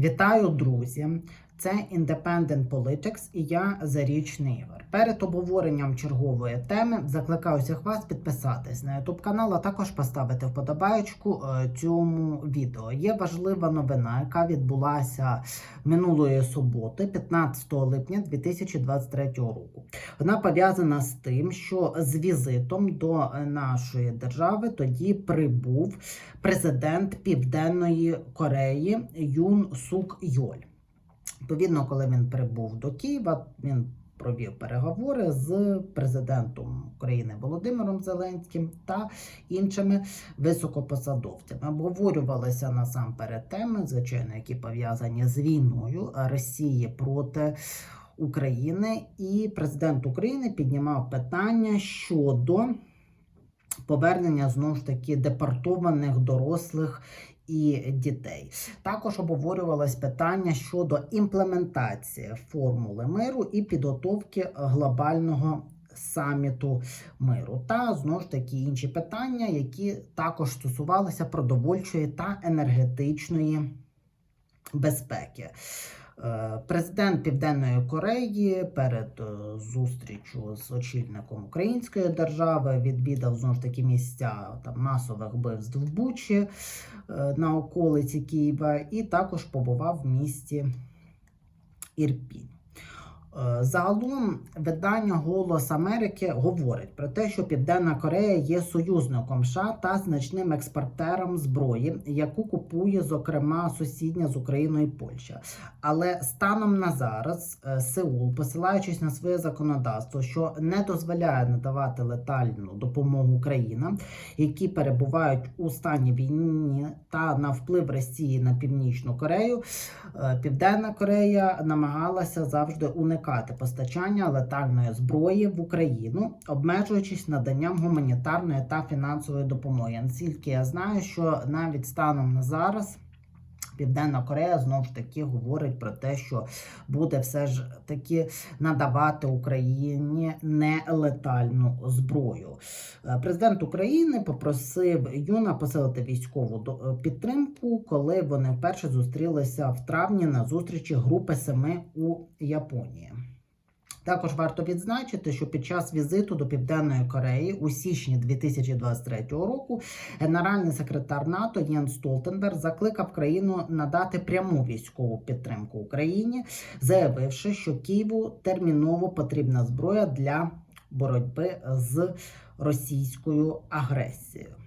Вітаю, друзі! Це Independent Politics і я Зарічний Ігор. Перед обговоренням чергової теми закликаю всіх вас підписатись на YouTube канал, а також поставити вподобаєчку е, цьому відео. Є важлива новина, яка відбулася минулої суботи, 15 липня 2023 року. Вона пов'язана з тим, що з візитом до нашої держави тоді прибув президент Південної Кореї Юн Сук Йоль. Відповідно, коли він прибув до Києва, він провів переговори з президентом України Володимиром Зеленським та іншими високопосадовцями. Обговорювалися насамперед теми, звичайно, які пов'язані з війною Росії проти України, і президент України піднімав питання щодо повернення знову ж таки депортованих дорослих і дітей. Також обговорювалось питання щодо імплементації формули миру і підготовки глобального саміту миру, та знову ж таки інші питання, які також стосувалися продовольчої та енергетичної безпеки. Е, Президент Південної Кореї перед е, зустрічю з очільником української держави відвідав знову ж таки місця там масових вбивств в Бучі е, на околиці Києва, і також побував в місті Ірпінь. Е, Загалом видання Голос Америки говорить про те, що Південна Корея є союзником США та значним експортером зброї, яку купує, зокрема, сусідня з Україною Польща. Але станом на зараз е, Сеул, посилаючись на своє законодавство, що не дозволяє надавати летальну допомогу Українам, які перебувають у стані війни та на вплив Росії на Північну Корею, е, Південна Корея намагалася завжди уникати постачання летальної зброї в Україну, обмежуючись наданням гуманітарної та фінансової допомоги. Наскільки я знаю, що навіть станом на зараз. Південна Корея знову ж таки говорить про те, що буде все ж таки надавати Україні нелетальну зброю. Е, Президент України попросив Юна посилити військову е, підтримку, коли вони вперше зустрілися в травні на зустрічі групи семи у Японії. Також варто відзначити, що під час візиту до Південної Кореї у січні 2023 року генеральний секретар НАТО Єн Столтенберг закликав країну надати пряму військову підтримку Україні, заявивши, що Києву терміново потрібна зброя для боротьби з російською агресією.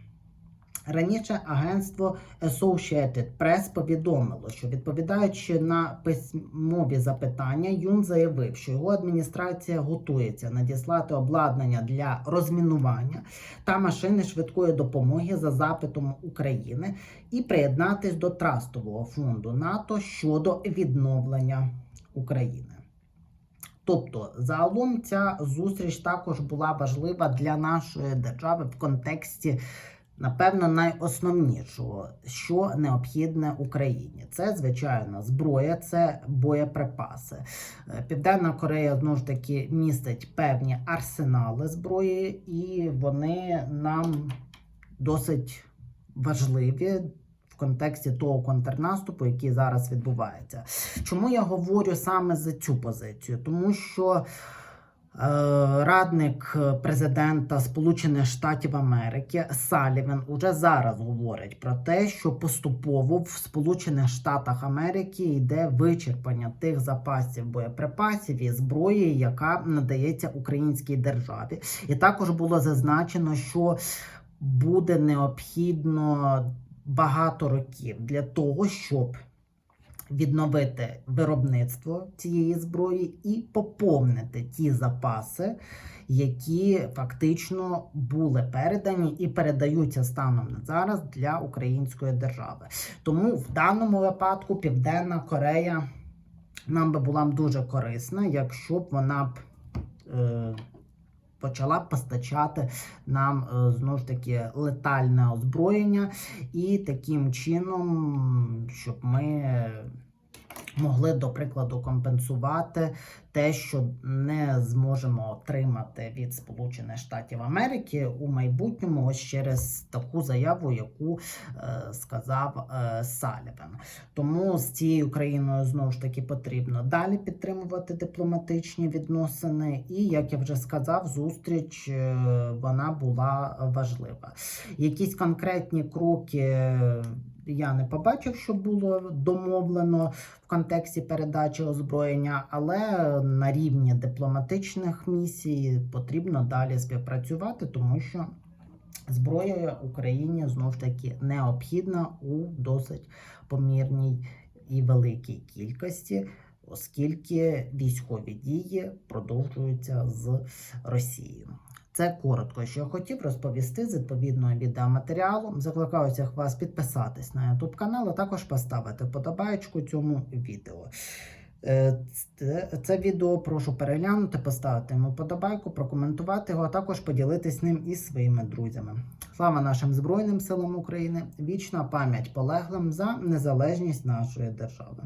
Раніше агентство Associated Press повідомило, що відповідаючи на письмові запитання, Юн заявив, що його адміністрація готується надіслати обладнання для розмінування та машини швидкої допомоги за запитом України і приєднатись до трастового фонду НАТО щодо відновлення України. Тобто, загалом ця зустріч також була важлива для нашої держави в контексті Напевно, найосновнішого, що необхідне Україні, це звичайно зброя, це боєприпаси. Е, Південна Корея знову ж таки містить певні арсенали зброї, і вони нам досить важливі. В контексті того контрнаступу, який зараз відбувається. Чому я говорю саме за цю позицію? Тому що Радник президента Сполучених Штатів Америки Салівен уже зараз говорить про те, що поступово в Сполучених Штатах Америки йде вичерпання тих запасів боєприпасів і зброї, яка надається українській державі. І також було зазначено, що буде необхідно багато років для того, щоб відновити виробництво цієї зброї і поповнити ті запаси, які фактично були передані і передаються станом на зараз для української держави. Тому в даному випадку Південна Корея нам би була дуже корисна, якщо б вона б. Е, Почала постачати нам е, знову ж таки летальне озброєння, і таким чином, щоб ми могли, до прикладу, компенсувати те, що не зможемо отримати від Сполучених Штатів Америки у майбутньому, ось через таку заяву, яку е, сказав е, Саліван. Тому з цією країною знову ж таки потрібно далі підтримувати дипломатичні відносини. І як я вже сказав, зустріч е, вона була важлива. Якісь конкретні кроки. Я не побачив, що було домовлено в контексті передачі озброєння, але на рівні дипломатичних місій потрібно далі співпрацювати, тому що зброя Україні знову ж таки необхідна у досить помірній і великій кількості, оскільки військові дії продовжуються з Росією. Це коротко, що я хотів розповісти з відповідного відеоматеріалу. Закликаю всіх вас підписатись на YouTube канал, а також поставити вподобаєчку цьому відео. Е, Це, відео прошу переглянути, поставити йому вподобайку, прокоментувати його, а також поділитись ним із своїми друзями. Слава нашим Збройним силам України! Вічна пам'ять полеглим за незалежність нашої держави.